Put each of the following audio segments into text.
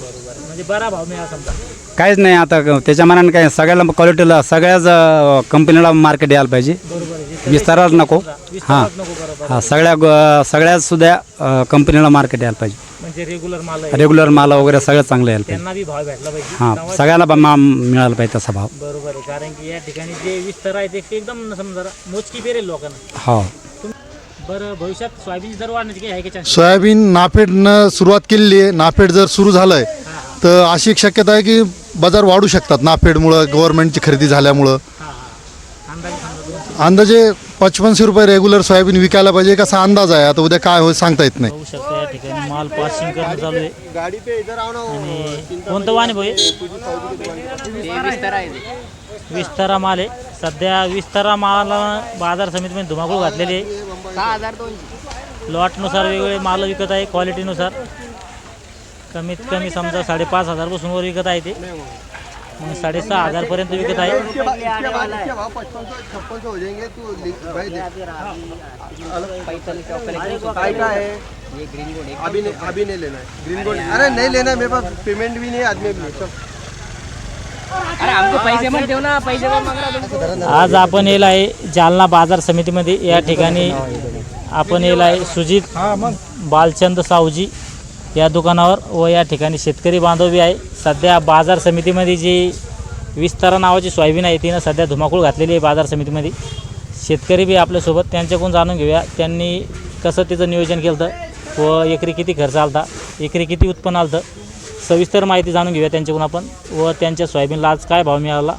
बरोबर. म्हणजे बरा भाव मिळाला समजा. काहीच नाही आता त्याच्या मनाने काय सगळ्याला क्वालिटीला सगळ्याच कंपनीला मार्केट यायला पाहिजे. बरोबर आहे. जिथं विस्ताराच नको. हां विस्तारात नको बरोबर हां सगळ्या ग- सगळ्याच सुद्धा कंपनीला मार्केट यायला पाहिजे. म्हणजे रेग्युलर माल आहे. रेग्युलर माल वगैरे सगळं चांगलं यायला पाहिजे. त्यांना बी भाव भेटला पाहिजे. हां सगळ्याला बा- मा- मिळाला पाहिजे तसा भाव. बरोबर आहे. कारण की या ठिकाणी जे विस्तार आहे ते एकदम समजा मोजकी पेरेल लोकांना. हो. बरं भविष्यात सोयाबीन दर वाढण्याची काही आहे का चान्स सोयाबीन नाफेडनं सुरुवात केलेली आहे. नाफेड जर सुरू झालंय तर अशी एक शक्यता आहे की बाजार वाढू शकतात नाफेडमुळं गव्हर्नमेंटची खरेदी झाल्यामुळं. अंदाजे पंचवीसशे रुपये रेग्युलर सोयाबीन विकायला पाहिजे कसा अंदाज आहे. आता उद्या काय होईल सांगता येत नाही. पाहू शकता या ठिकाणी माल पासिंग करणं चालू आहे. आणि कोणतं वाहन आहे भाऊ विस्तारा माल आहे. सध्या विस्तारा माल बाजार समितीमध्ये धुमाकूळ घातलेली आहे. लॉटनुसार वेगवेगळे माल विकत आहे क्वालिटीनुसार. कमीत कमी समजा साडेपाच हजारपासून वर विकत आहे ते. मग साडेसहा हजारपर्यंत विकत आहे. काय काय है अभी नहीं अभी नहीं लेना है ग्रीन गोल्ड अरे नहीं लेना है, मेरे पास पेमेंट भी नहीं है आदमी भी नहीं सब. आज आपण येला आहे जालना बाजार समितीमध्ये. या ठिकाणी आपण येला आहे सुजित बालचंद सावजी या दुकानावर व या ठिकाणी शेतकरी बांधव बी आहे. सध्या बाजार समितीमध्ये जी विस्तारा नावाची सोयाबीन आहे तिनं सध्या धुमाकूळ घातलेली आहे बाजार समितीमध्ये. शेतकरी बी आपल्यासोबत त्यांच्याकडून जाणून घेऊया. त्यांनी कसं तिचं नियोजन केलं होतं व एकरी किती खर्च आला होता एकरी किती उत्पन्न आलं होतं सविस्तर माहिती जाणून घेऊया त्यांच्याकडून आपण. व त्यांच्या सोयाबीनला आज काय भाव मिळाला?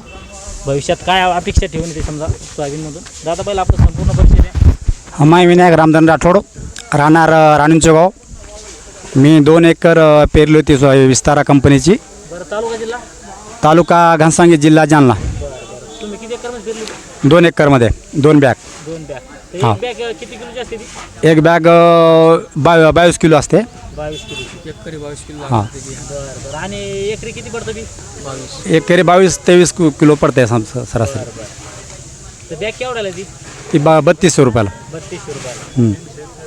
भविष्यात काय अपेक्षा ठेवून येते समजा सोयाबीनमधून? दादा पहिला आपलं संपूर्ण परिचय द्या. माय विनायक रामधन राठोड. राहणार राणींचं गाव. मी दोन एकर पेरली होती सोय विस्तारा कंपनीची. बरं तालुका जिल्हा? तालुका घनसांगी जिल्हा जालना. तुम्ही किती एकरमध्ये फिरली दोन एकरमध्ये दोन बॅग. दोन बॅग. हा. एक बॅग किती किलोची असते ती? एक बॅग अ, बा बावीस किलो असते. बावीस एकरी बावीस किलो हां. बरं बरं. आणि एकरी किती पडतं ती बावीस. एक केरी बावीस तेवीस कु- किलो पडते सम- सरासरी. बरं बरं. तर बॅग केवढ्याला आहे ती? ती बा बत्तीसशे रुपयाला. बत्तीसशे रुपयाला. हं.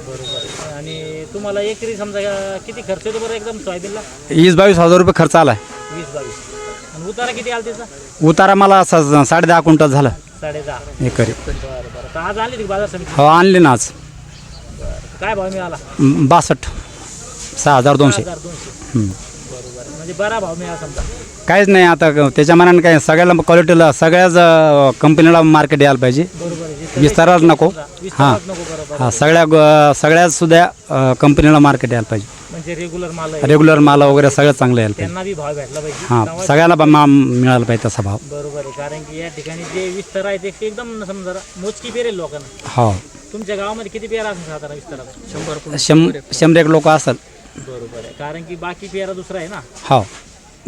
बरोबर. आणि तुम्हाला एकरी समजा अं, किती खर्च येतो बरं एकदम सोयाबीनला? वीस बावीस हजार रुपये खर्च आला वीस बावीस. आणि उतारा किती आला त्याचा? उतारा मला स- साडे दहा क्विंटल झालं. साडे दहा एकरी. बरं बरं. तर आज आणली ती बाजार समिती? हो आणली ना आज. काय भाव मिळाला? बासष्ट. सहा हजार दोनशे. हजार दोनशे. हं. बरोबर. म्हणजे बरा भाव मिळाला समजा. काहीच नाही आता क- त्याच्या मनाने काय सगळ्याला क्वालिटीला सगळ्याच कंपनीला मार्केट यायला पाहिजे. बरोबर आहे. जिथं विस्ताराच नको. हां विस्तारात नको बरोबर. हां सगळ्या ग- सगळ्याच सुद्धा कंपनीला मार्केट यायला पाहिजे. म्हणजे रेग्युलर माल आहे. रेग्युलर माल वगैरे सगळं चांगलं यायला पाहिजे. त्यांना बी भाव भेटला पाहिजे. हां तेव्हा- सगळ्याला बा- मा- मिळाला पाहिजे तसा भाव. बरोबर आहे. कारण की या ठिकाणी जे विस्तार आहे ते एकदम समजा मोजकी पेरेल लोकांना. हो. तुमच्या गावामध्ये किती पेरा असेल साधारण विस्तारात? शंभर शं शंभर एक लोक असतात. बरोबर आहे. कारण की बाकी पेरा दुसरा आहे ना? हो.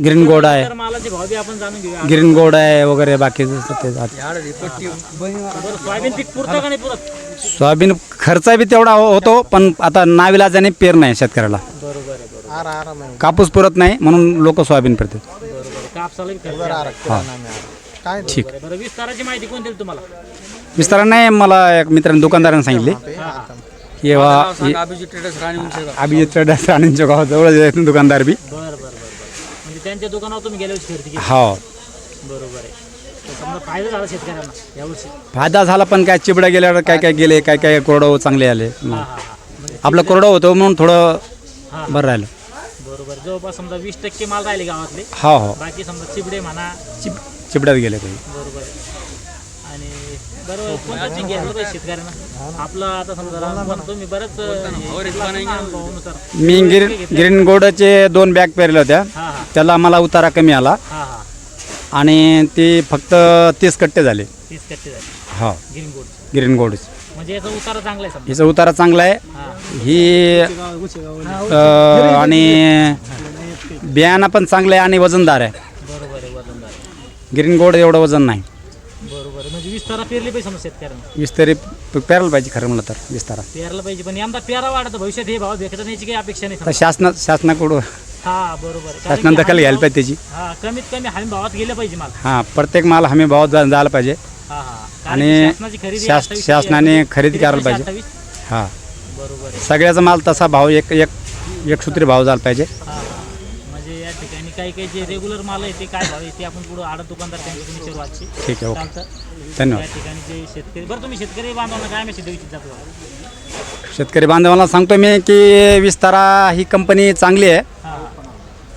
ग्रीन गोड आहे. तर मालाचे भाव बी आपण जाणून घेऊया. ग्रीन गोड आहे वगैरे बाकी ते जाते. बरं सोयाबीन पीक पुरतं का नाही पुरत? सोयाबीन खर्च बी तेवढा हो- होतो पण आता नाविलाजाने पेर नाही शेतकऱ्याला. बरोबर आहे बरोबर कापूस पुरत नाही म्हणून लोक सोयाबीन पेरतात. बरोबर आहे. कापसाला बी खर्च आहे. ठीक. बरं विस्ताराची माहिती कोण दिली तुम्हाला? विस्ताराने मला एक मित्राने दुकानदाराने सांगितले. बा अभिजित ट्रेडर्स राणींच्या गावाजवळ आहेत दुकानदार बी. बरं बरं बरं बरं. म्हणजे त्यांच्या दुकानावर तुम्ही गेल्या वर्षी खरेदी केली? हो बरोबर आहे. तर समजा फायदा झाला शेतकऱ्यांना यावर्षी फायदा झाला पण काय चिबडं गेल्यावर काय काय गेले काय काय कोरडं चांगले आले. हा हा म्हणजे आपलं कोरडं होतं म्हणून थोडं हा. बरं राहिलं. बरोबर. जवळपास समजा वीस टक्के माल राहिले गावातले. हो हो बाकी समजा चिबडे म्हणा चिब चिबड्यात गेले काही बरोबर आहे. आणि बरोबर कोणतं पीक घेतलं पाहिजे शेतकऱ्यांना? आपलं आता समजा रामबन तुम्ही बरंच अनुभवानुसार मी ग्रीन ग्रीन गोडचे दोन बॅग पेरल्या होत्या. हा हा. त्याला मला उतारा कमी आला. हा हा. आणि ते फक्त तीस कट्टे झाले. तीस टक्के झाले. हो. ग्रीन गोल्ड ग्रीन गोड म्हणजे याचा उतारा चांगला आहे समजा. हिचा उतारा चांगला आहे. हा. ही अ, आणि बियाणं पण चांगलं आहे आणि वजनदार आहे. बरोबर आहे वजनदार ग्रीन गोड एवढं वजन नाही. बरोबर म्हणजे विस्तारा पेरली पाहिजे समजा शेतकऱ्यांना पेरायला पाहिजे खरं म्हणलं तर विस्तारा पेरला पाहिजे पण यंदा पेरा वाढत भविष्यात हे भाव भेटत नाही काही अपेक्षा नाही समजा. शासना शासनाकडून हा बरोबर. शासनानं दखल हमी घ्यायला भाव- पाहिजे त्याची. हा कमीत कमी हमी भावात गेलं पाहिजे माल. हां प्रत्येक माल हमी भावात जा- झाला पाहिजे. हा हा. कारण आणि की शासनाची खरेदी शास- 28 शासनाने खरेदी करायला पाहिजे. 28 हां. बरोबर आहे. सगळ्याचा माल तसा भाव एक एक एक सूत्री भाव झाला पाहिजे. हा म्हणजे म्हणजे या ठिकाणी काही काही जे रेग्युलर माल आहे ते काय भाव आहे ते आपण पुढे आडत दुकानदार त्यांच्याकडून विचारू आजची. ठीक आहे ओके. चालतं. धन्यवाद. या ठिकाणी जे शेतकरी बरं तुम्ही शेतकरी बांधवांना काय मेसेज देऊ इच्छित जातो शेतकरी बांधवांना सांगतो मी की विस्तारा ही कंपनी चांगली आहे. हां.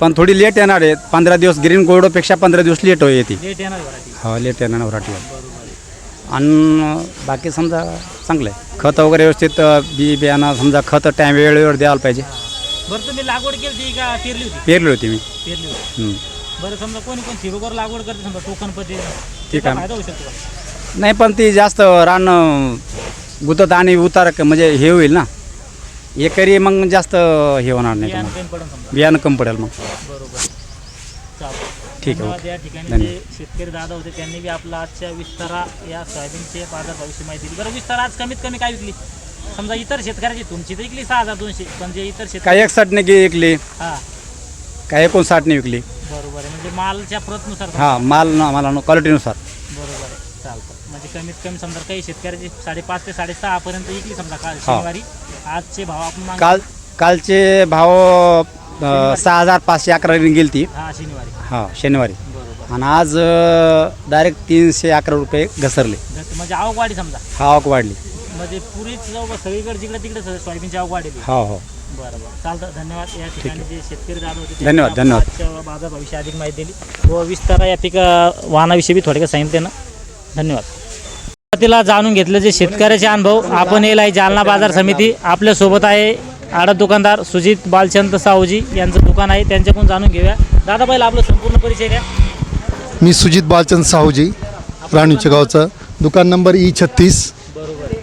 पण थोडी लेट येणार आहे. पंधरा दिवस ग्रीन गोल्डपेक्षा पंधरा दिवस लेट हो येणार वराठी. हो लेट येणार वराठी बरोबर आहे. आणि बाकी समजा चांगलं आहे. खत वगैरे व्यवस्थित अ, बी बियाणं समजा खत टाईम वेळेवर द्यायला पाहिजे. बरं तुम्ही लागवड केली होती का पेरली होती? पेरली होती मी. पेरली होती. हं. बरं समजा कोणी कोण ठिबकवर लागवड करते समजा टोकन पद्धती ठीक आहे. फायदा होऊ शकतो का? नाही पण ती जास्त रान गुतत आणि उतार म्हणजे हे होईल ना. एकरी मग जास्त हे होणार नाही बियाणं तुम्हाला. कमी पडून समजा. बियाणं कमी पडेल मग. बरोबर. ठीक आहे, धन्यवाद. ओके. या ठिकाणी धन्यवाद. जे शेतकरी दादा होते त्यांनी बी आपला आजच्या विस्तारा या सोयाबीनचे बाजार भविष्य माहिती दिली. बरं विस्तारा आज कमीत कमी काय विकली? समजा इतर शेतकऱ्याची तुमची तर विकली सहा हजार दोनशे. पण जे इतर शेतकरी काही एकसाठने की विकली हा. काही एकोणसाठने विकली? बरोबर आहे. म्हणजे मालच्या प्रतनुसार हां माल न मला क्वालिटीनुसार बरोबर आहे. चालतं. म्हणजे कमीत कमी समजा काही शेतकऱ्याची साडेपाच ते साडेसहा पर्यंत विकली समजा काल शनिवारी. आजचे भाव आपण माग काल कालचे भाव अ, सहा हजार पाचशे अकरा गेली ती. हा शनिवारी. हा शनिवारी. बरोबर. आणि आज डायरेक्ट तीनशे अकरा रुपये घसरले. म्हणजे आवक वाढी समजा. हा आवक वाढली. म्हणजे पुरीच सगळीकडे जिकडे तिकडे स- सोयाबीनची आवक वाढली. हो हो. बरं बरं चालतं. धन्यवाद. या ठिकाणी जे शेतकरी दादा होते धन्यवाद, धन्यवाद. आजच्या बाजार भविष्य अधिक माहिती दिली. व विस्तारा या पिका वाहनाविषयी बी थोडक्यात सांगितले ना. धन्यवाद. सुरुवातीला जाणून घेतलं जे शेतकऱ्याचे अनुभव आपण येईल आहे जालना बाजार समिती आपल्यासोबत आहे. आडत दुकानदार सुजित बालचंद सावजी यांचं दुकान आहे. त्यांच्याकडून जाणून घेऊया. दादा पहिला आपलं संपूर्ण परिचय द्या. मी सुजित बालचंद साहूजी राणीच्या गावचं. दुकान नंबर ई छत्तीस. बरोबर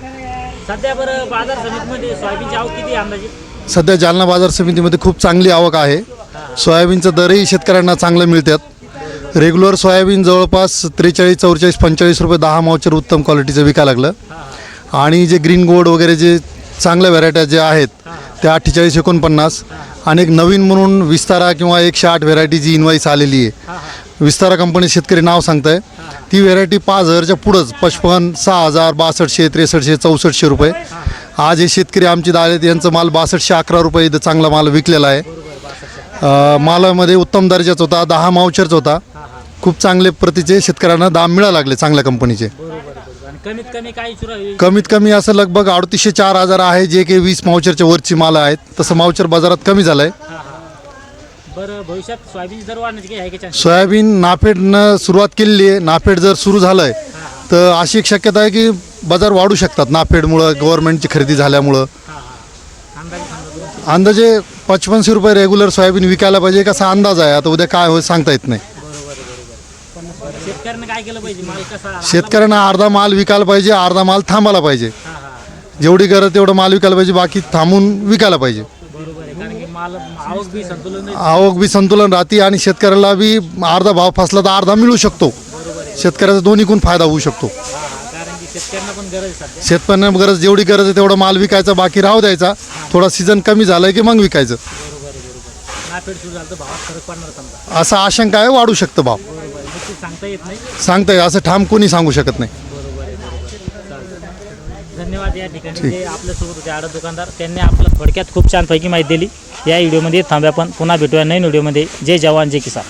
सध्या बरं बाजार समितीमध्ये सोयाबीनची आवक किती आहे अंदाजे? सध्या जालना बाजार समितीमध्ये खूप चांगली आवक आहे. सोयाबीनचं दरही शेतकऱ्यांना चांगलं मिळतात. रेग्युलर सोयाबीन जवळपास त्रेचाळीस चौवेचाळीस पंचेचाळीस रुपये दहा मावचर उत्तम क्वालिटीचं विकायला लागलं. आणि जे ग्रीन गोल्ड वगैरे जे चांगल्या व्हरायट्या जे आहेत त्या अठ्ठेचाळीस एकोणपन्नास. आणि एक नवीन म्हणून विस्तारा किंवा एकशे आठ व्हेरायटी जी इनवाईस आलेली आहे. विस्तारा कंपनी शेतकरी नाव सांगत आहे ती व्हेरायटी पाच हजारच्या पुढंच पचपन सहा हजार बासष्टशे त्रेसष्टशे चौसष्टशे रुपये. आज हे शेतकरी आमचे आहेत यांचं माल बासष्टशे अकरा रुपये इथं चांगला माल विकलेला आहे. मालामध्ये उत्तम दर्जाचा होता दहा मावचरचा होता. खूप चांगले प्रतीचे शेतकऱ्यांना दाम मिळायला लागले चांगल्या कंपनीचे. बरोबर बरोबर आणि कमीत कमी सुरू कमीत कमी असं लगभग अडतीसशे चार हजार आहे जे काही वीस मावचरच्या वरची माल आहेत. तसं मावचर बाजारात कमी झालं आहे बरं भविष्यात सोयाबीन दर वाढण्याची काही आहे का चान्स सोयाबीन नाफेडनं सुरुवात केलेली आहे. नाफेड जर सुरू झालं आहे तर अशी एक शक्यता आहे की बाजार वाढू शकतात नाफेडमुळं गव्हर्नमेंटची खरेदी झाल्यामुळं. अंदाजे समजा दोनशे अंदाजे पचपनशे रुपये रेग्युलर सोयाबीन विकायला पाहिजे कसा अंदाज आहे. आता उद्या काय होईल सांगता येत नाही बरोबर आहे, बरोबर पण शेतकऱ्यांना काय केलं पाहिजे? माल कसा शेतकऱ्यांना अर्धा माल विकायला पाहिजे अर्धा माल थांबायला पाहिजे. हा हा. जेवढी गरज तेवढं माल विकायला पाहिजे बाकी थांबून विकायला पाहिजे. बरोबर आहे कारण की माल आवक बी संतुलन नाही. आवक बी संतुलन राहते आणि शेतकऱ्याला बी अर्धा भाव फसला तर अर्धा मिळू शकतो. शेतकऱ्याचा दोन्हीकून फायदा होऊ शकतो. हा हा. कारण की शेतकऱ्यांना पण गरज आहे सध्या. शेतकऱ्यांना गरज जेवढी गरज आहे तेवढा माल विकायचा बाकी राहू द्यायचा. थोडा सीझन कमी झालाय की मग विकायचं. बरोबर आहे बरोबर नाफेड सुरू झालं तर भावात फरक पडणार समजा. असा आशंका आहे वाढू शकतं भाव. सांगता येत नाही? सांगता येईल असं ठाम कोणी सांगू शकत नाही. बरोबर आहे बरोबर चालतं धन्यवाद या ठिकाणी जे आपल्यासोबत होते आडत दुकानदार त्यांनी आपलं थोडक्यात खूप छानपैकी माहिती दिली. या व्हिडिओमध्ये थांब्या पण पुन्हा भेटूया नवीन व्हिडिओमध्ये. जय जवान जय किसान.